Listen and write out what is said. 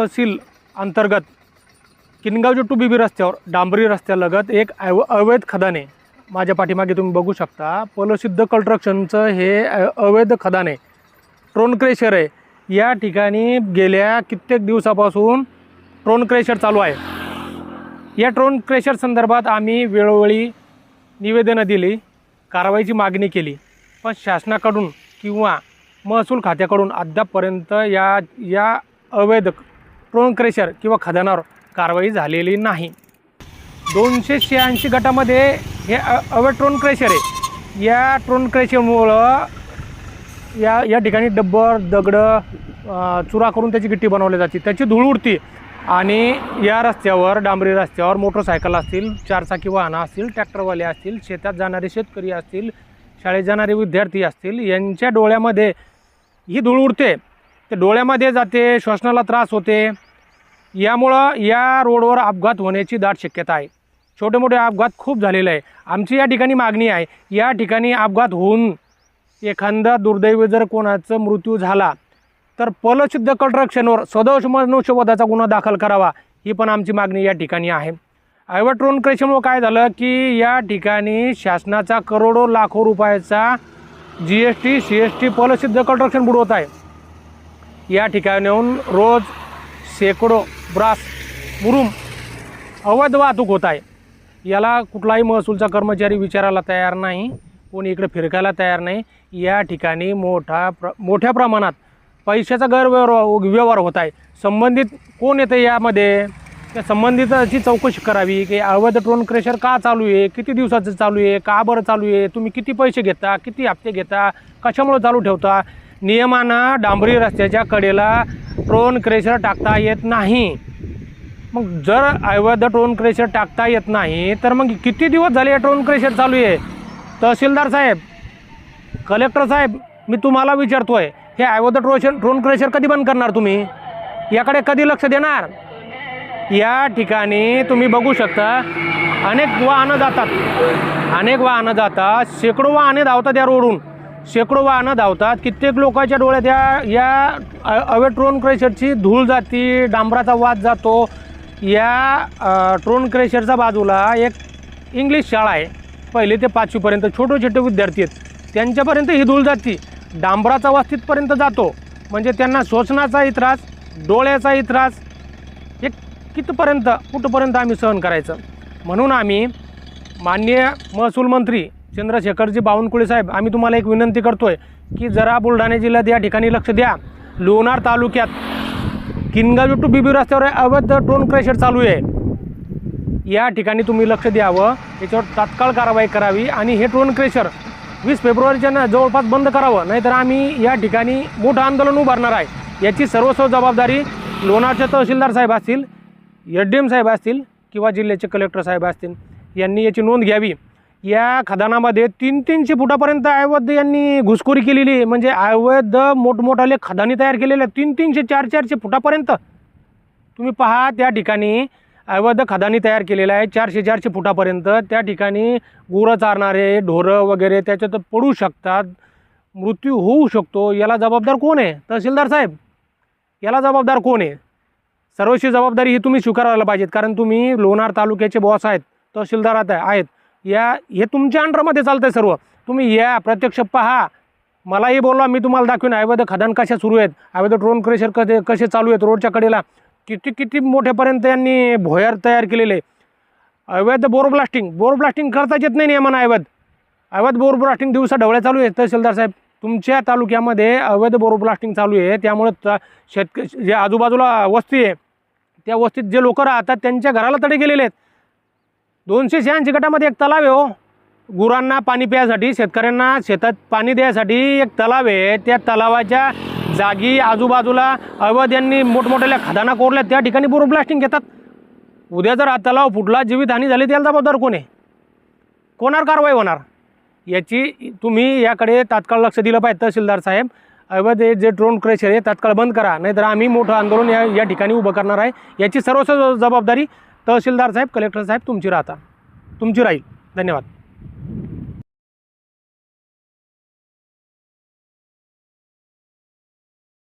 तहसील अंतर्गत किनगावच्या to be बी रस्त्यावर डांबरी रस्त्यालगत एक अव अवैध खदाने माझ्या पाठीमागे तुम्ही बघू शकता पलसिद्ध कन्स्ट्रक्शनचं हे अ- अवैध खदाने ट्रोन क्रेशर आहे. या ठिकाणी गेल्या कित्येक दिवसापासून ट्रोन क्रेशर चालू आहे. या ट्रोन क्रेशर संदर्भात आम्ही वेळोवेळी निवेदनं दिली कारवाईची मागणी केली. पण शासनाकडून किंवा महसूल खात्याकडून अद्यापपर्यंत या या अवैध ट्रोन क्रेशर किंवा खदानावर कारवाई झालेली नाही. दोनशे शहाऐंशी गटामध्ये हे अ- ट्रोन क्रेशर आहे. या ट्रोन क्रेशरमुळं या या ठिकाणी डब्बर दगडं चुरा करून त्याची गिट्टी बनवली जाते. त्याची धूळ उडती आणि या रस्त्यावर डांबरी रस्त्यावर मोटरसायकल असतील चारचाकी वाहनं असतील ट्रॅक्टरवाले असतील शेतात जाणारे शेतकरी असतील शाळेत जाणारे विद्यार्थी असतील यांच्या डोळ्यामध्ये ही धूळ उडते. ते डोळ्यामध्ये जाते श्वसनाला त्रास होते. यामुळं या रोडवर अपघात होण्याची दाट शक्यता आहे. छोटे मोठे अपघात खूप झालेले आहे. आमची या ठिकाणी मागणी आहे या ठिकाणी अपघात होऊन एखादा दुर्दैवी जर कोणाचं मृत्यू झाला तर पलशुद्ध कन्स्ट्रक्शनवर सदोष मनुष्यवधाचा गुन्हा दाखल करावा ही पण आमची मागणी या ठिकाणी आहे. ऐवट्रोन क्रेशमुळं काय झालं की या ठिकाणी शासनाचा करोडो लाखो रुपयाचा G S T C S T पलशुद्ध कटरक्षण बुडवत आहे. या ठिकाणाहून रोज शेकडो ब्रास मुरुम अवैध वाहतूक होत आहे. याला कुठलाही महसूलचा कर्मचारी विचारायला तयार नाही कोणी इकडे फिरकायला तयार नाही. या ठिकाणी मोठा प्र मोठ्या प्रमाणात पैशाचा गैरव्यवहार व्यवहार होत आहे. संबंधित कोण येतं यामध्ये? त्या संबंधिताची चौकशी करावी की अवैध ट्रोन क्रेशर का चालू आहे? किती दिवसाचं चालू आहे? का बरं चालू आहे? तुम्ही किती पैसे घेता? किती हप्ते घेता? कशामुळे चालू ठेवता? नियमानं डांबरी रस्त्याच्या कडेला ट्रोन क्रेशर टाकता येत नाही. मग जर अवैध ट्रोन क्रेशर टाकता येत नाही तर मग किती दिवस झाले ट्रोन क्रेशर चालू आहे? तहसीलदार साहेब कलेक्टर साहेब मी तुम्हाला विचारतोय हे अवैध ट्रोशन ट्रोन क्रेशर कधी बंद करणार तुम्ही? याकडे कधी लक्ष देणार? या ठिकाणी तुम्ही बघू शकता अनेक वाहनं जातात. अनेक वाहनं जातात शेकडो वाहने धावतात या रोडून शेकडो वाहनं धावतात. कित्येक लोकांच्या डोळ्यात या या अवे ट्रोन क्रेशरची धूळ जाती डांबराचा वाद जातो. या ट्रोन क्रेशरच्या बाजूला एक इंग्लिश शाळा आहे. पहिले ते पाचवीपर्यंत छोटे छोटे विद्यार्थी आहेत. त्यांच्यापर्यंत ही धूळ जाती. डांबराचा वास तिथपर्यंत जातो. म्हणजे त्यांना श्वसनाचाही त्रास डोळ्याचाही त्रास. हे कितपर्यंत कुठंपर्यंत आम्ही सहन करायचं? म्हणून आम्ही माननीय महसूल मंत्री चंद्रशेखरजी बावनकुळे साहेब आम्ही तुम्हाला एक विनंती करतोय की जरा बुलढाणा जिल्ह्यात या ठिकाणी लक्ष द्या. लोणार तालुक्यात किनगाव टू बीबी रस्त्यावर अवैध टोन क्रेशर चालू आहे. या ठिकाणी तुम्ही लक्ष द्यावं. याच्यावर तात्काळ कारवाई करावी आणि हे टोन क्रेशर वीस फेब्रुवारीच्या ना जवळपास बंद करावं. नाहीतर आम्ही या ठिकाणी मोठं आंदोलन उभारणार आहे. याची सर्वस्व जबाबदारी लोणारचे तहसीलदार साहेब असतील एच डी एम साहेब असतील किंवा जिल्ह्याचे कलेक्टर साहेब असतील यांनी याची नोंद घ्यावी. या खदानामध्ये तीन तीनशे फुटापर्यंत अवैध यांनी घुसखोरी केलेली आहे. म्हणजे अवैध मोठमोठाले खदानी तयार केलेल्या तीन तीनशे चार चारशे फुटापर्यंत. तुम्ही पहा त्या ठिकाणी अवैध खदानी तयार केलेलं आहे चारशे चारशे फुटापर्यंत त्या ठिकाणी गुरं चारणारे ढोरं वगैरे त्याच्यात पडू शकतात. मृत्यू होऊ शकतो. याला जबाबदार कोण आहे? तहसीलदार साहेब याला जबाबदार कोण आहे? सर्वशी जबाबदारी ही तुम्ही स्वीकारायला पाहिजेत. कारण तुम्ही लोणार तालुक्याचे बॉस आहेत तहसीलदार आता आहेत. या हे तुमच्या अंडरमध्ये चालतं आहे सर्व. तुम्ही या प्रत्यक्ष पहा. मलाही बोलवा मी तुम्हाला दाखवीन. अवैध खदान कशा सुरू आहेत? अवैध ड्रोन क्रेशर कसे कसे चालू आहेत रोडच्या कडेला? किती किती मोठ्यापर्यंत यांनी भोयर तयार केलेले? अवैध बोर ब्लास्टिंग बोर ब्लास्टिंग करताच येत नाही नियमानं अवैध अवैध बोर ब्लास्टिंग दिवसा ढवळ्या चालू आहे तहसीलदार साहेब. तुमच्या तालुक्यामध्ये अवैध बोर ब्लास्टिंग चालू आहे. त्यामुळे त शेतक जे आजूबाजूला वस्ती आहे त्या वस्तीत जे लोक राहतात त्यांच्या घराला तडे गेलेले आहेत. दोनशे शहाऐंशी गटामध्ये एक तलाव आहे हो. गुरांना पाणी प्यायसाठी शेतकऱ्यांना शेतात पाणी द्यायसाठी एक तलाव आहे. त्या तलावाच्या जागी आजूबाजूला अवध यांनी मोठमोठ्या खदाना कोरल्या त्या ठिकाणी बोर ब्लास्टिंग घेतात. उद्या जर हा तलाव फुटला जीवितहानी झाली त्याला जबाबदार कोण आहे? कोणावर कारवाई होणार? याची तुम्ही याकडे तात्काळ लक्ष दिलं पाहिजे तहसीलदार साहेब. अवध हे जे ड्रोन क्रेशर आहे तात्काळ बंद करा. नाहीतर आम्ही मोठं आंदोलन या या ठिकाणी उभं करणार आहे. याची सर्वस्व जबाबदारी तहसीलदार साहेब कलेक्टर साहेब तुमची राहता. तुमची राहील. धन्यवाद.